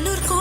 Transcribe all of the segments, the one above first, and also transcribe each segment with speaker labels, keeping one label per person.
Speaker 1: Manurco.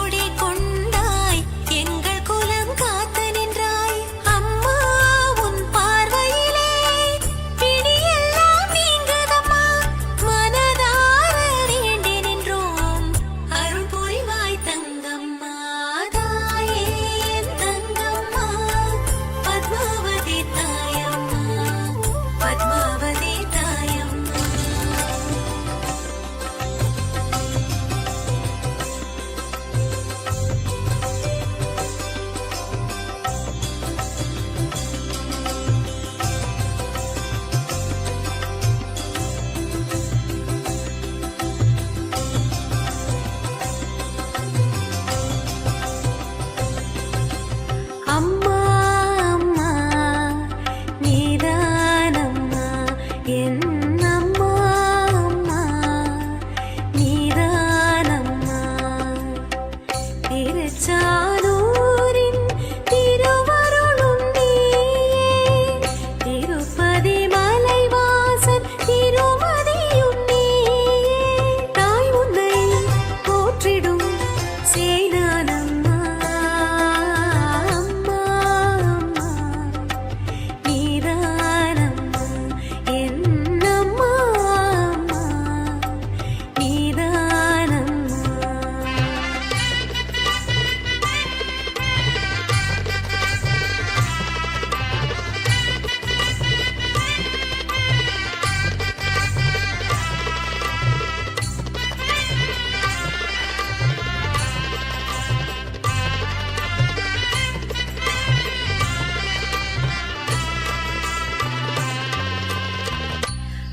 Speaker 1: Mm-hmm.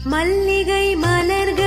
Speaker 1: மல்லிகை மலர்கள்